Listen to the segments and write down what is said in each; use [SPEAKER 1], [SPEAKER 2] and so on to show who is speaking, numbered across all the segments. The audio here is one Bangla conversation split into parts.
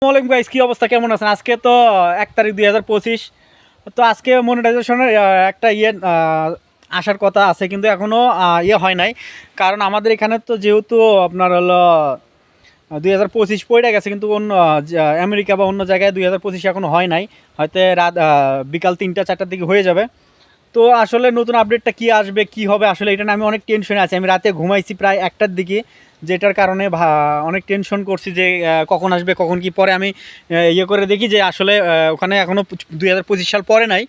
[SPEAKER 1] আসসালামাইকুম গাইস কি অবস্থা? কেমন আছেন? আজকে তো এক তারিখ দুই হাজার পঁচিশ। তো আজকে মনিটাইজেশনের একটা ইয়ে আসার কথা আছে, কিন্তু এখনও ইয়ে হয় নাই। কারণ আমাদের এখানে তো যেহেতু আপনার হলো দুই হাজার পঁচিশ পড়ে গেছে, কিন্তু অন্য আমেরিকা বা অন্য জায়গায় দুই হাজার পঁচিশ এখনও হয় নাই। হয়তো রাত বিকাল তিনটা, চারটার দিকে হয়ে যাবে। তো আসলে নতুন আপডেটটা কি আসবে, কি হবে, আসলে এটা আমি অনেক টেনশনে আছি। আমি রাতে ঘুমাইছি প্রায় একটার দিকে। যেটার কারণে অনেক টেনশন করছি যে কখন আসবে, কখন কি পরে আমি ইয়ে করে দেখি যে আসলে ওখানে এখনও দুই হাজার পঁচিশ সাল পরে নাই।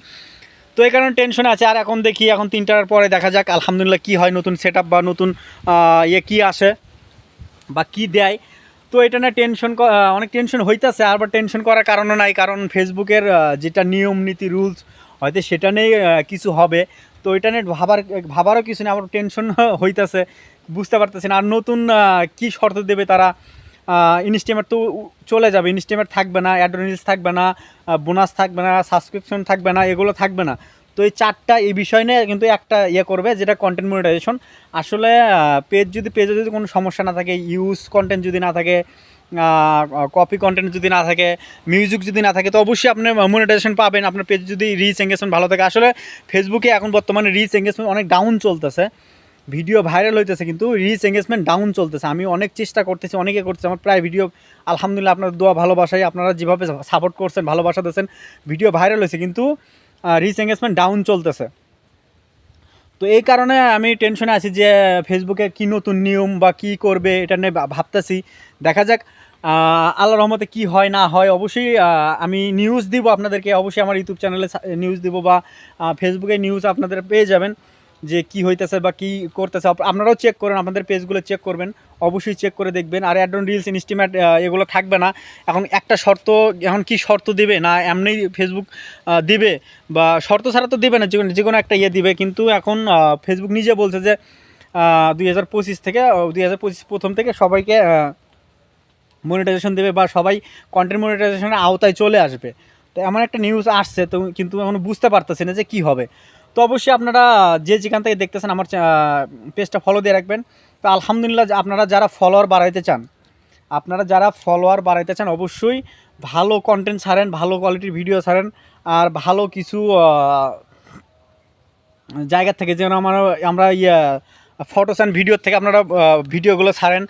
[SPEAKER 1] তো এই কারণে টেনশন আছে, আর এখন দেখি, এখন তিনটার পরে দেখা যাক, আলহামদুলিল্লাহ কি হয়, নতুন সেট বা নতুন ইয়ে কি আসে বা কি দেয়। তো এটা না টেনশন অনেক টেনশন হইতেছে, আর টেনশন করার কারণও নাই, কারণ ফেসবুকের যেটা নিয়ম, নীতি রুলস হয়তো সেটা নিয়ে কিছু হবে। তো এটা নিয়ে ভাবার, ভাবারও কিছু নেই, আমার টেনশন হইতেছে, বুঝতে পারতেছি না। আর নতুন কি শর্ত দেবে তারা? ইনস্টিমেট তো চলে যাবে ইনস্টিমেট থাকবে না অ্যাডভান্স থাকবে না বোনাস থাকবে না সাবস্ক্রিপশন থাকবে না, এগুলো থাকবে না। তো এই চারটা, এই বিষয় নিয়ে কিন্তু একটা ইয়ে করবে, যেটা কন্টেন্ট মনিটাইজেশন আসলে পেজ যদি পেজে যদি কোনো সমস্যা না থাকে ইউজ কন্টেন্ট যদি না থাকে কপি কন্টেন্ট যদি না থাকে মিউজিক যদি না থাকে, তো অবশ্যই আপনি মনিটাইজেশন পাবেন। আপনার পেজ যদি রিচ এঙ্গেজমেন্ট ভালো থাকে। আসলে ফেসবুকে এখন বর্তমানে রিচ এঙ্গেজমেন্ট অনেক ডাউন চলতেছে। ভিডিও ভাইরাল হইতেছে কিন্তু রিচ এঙ্গেজমেন্ট ডাউন চলতেছে। আমি অনেক চেষ্টা করতেছি, অনেকে করতেছে। আমার প্রায় ভিডিও আলহামদুলিল্লাহ আপনার দোয়া ভালোবাসায় আপনারা যেভাবে সাপোর্ট করছেন, ভালোবাসা দিচ্ছেন ভিডিও ভাইরাল হয়েছে কিন্তু রিচ এঙ্গেজমেন্ট ডাউন চলতেছে। তো এই কারণে আমি টেনশনে আছি যে ফেসবুকে কি নতুন নিয়ম বা কি করবে এটা নিয়ে ভাবতেছি। দেখা যাক আল্লাহ রহমতে কি হয়, না হয়। অবশ্যই আমি নিউজ দিব আপনাদেরকে। অবশ্যই আমার ইউটিউব চ্যানেলে নিউজ দিব বা ফেসবুকে নিউজ আপনাদের পেয়ে যাবেন। যে কি হইতেছে বা কি করতেছে আপনারাও চেক করেন, আপনাদের পেজগুলো চেক করবেন, অবশ্যই চেক করে দেখবেন। আর অ্যাডন রিলস ইনস্টিমেট এগুলো থাকবে না। এখন একটা শর্ত, এখন কি শর্ত দিবে না এমনি ফেসবুক দিবে? বা শর্ত ছাড়া তো দেবে না, যে কোনো- যে কোনো একটা ইয়ে দিবে। কিন্তু এখন ফেসবুক নিজে বলছে যে দুই হাজার পঁচিশ থেকে দুই হাজার পঁচিশ প্রথম থেকে সবাইকে মনিটাইজেশন দেবে বা সবাই কন্টেন্ট মনিটাইজেশনের আওতায় চলে আসবে। তো এমন একটা নিউজ আসছে, তো কিন্তু এখন বুঝতে পারতেছে না যে কী হবে। তো অবশ্যই আপনারা যে যেখান থেকে দেখতেছেন আমার পেজটা ফলো দিয়ে রাখবেন। তো আলহামদুলিল্লাহ আপনারা যারা ফলোয়ার বাড়াইতে চান, আপনারা যারা ফলোয়ার বাড়াইতে চান, অবশ্যই ভালো কন্টেন্ট ছাড়েন, ভালো কোয়ালিটির ভিডিও ছাড়েন, আর ভালো কিছু জায়গা থেকে যেন আমার, আমরা ইয়ে ফটোস অ্যান্ড ভিডিও থেকে আপনারা ভিডিওগুলো ছাড়েন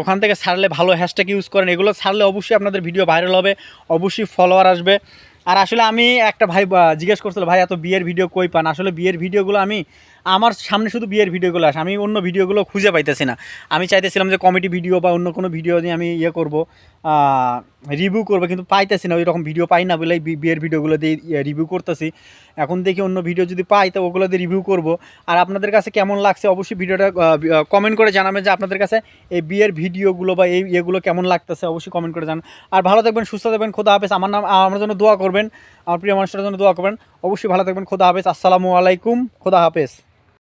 [SPEAKER 1] ওখান থেকে ছাড়লে ভালো হ্যাশট্যাগ ইউজ করেন, এগুলো ছাড়লে অবশ্যই আপনাদের ভিডিও ভাইরাল হবে, অবশ্যই ফলোয়ার আসবে। আর আসলে আমি একটা ভাই জিজ্ঞেস করছিল, ভাই, এত বিয়ের ভিডিও কই পান? আসলে বিয়ের ভিডিওগুলো আমি আমার সামনে শুধু বিয়ের ভিডিওগুলো আসে, আমি অন্য ভিডিওগুলো খুঁজে পাইতেছি না। আমি চাইতেছিলাম যে কমেডি ভিডিও বা অন্য কোনো ভিডিও নিয়ে আমি ইয়ে করব রিভিউ করব, কিন্তু পাইতেছি না ওই রকম ভিডিও পাই না বলেই বি- বিয়ের ভিডিওগুলো দিয়ে রিভিউ করতেছি। এখন দেখি অন্য ভিডিও যদি পাই, তো ওগুলো দিয়ে রিভিউ করব। আর আপনাদের কাছে কেমন লাগছে অবশ্যই ভিডিওটা কমেন্ট করে জানাবেন যে আপনাদের কাছে এই বিয়ের ভিডিওগুলো বা এই ইয়েগুলো কেমন লাগতেছে, অবশ্যই কমেন্ট করে জানান। আর ভালো থাকবেন, সুস্থ থাকবেন, খোদা হাফেজ। আমার নাম, আমার জন্য দোয়া করবেন, আমার প্রিয় মানুষটার জন্য দোয়া করবেন। অবশ্যই ভালো থাকবেন, খোদা হাফেজ। আসসালামু আলাইকুম, খোদা হাফেজ।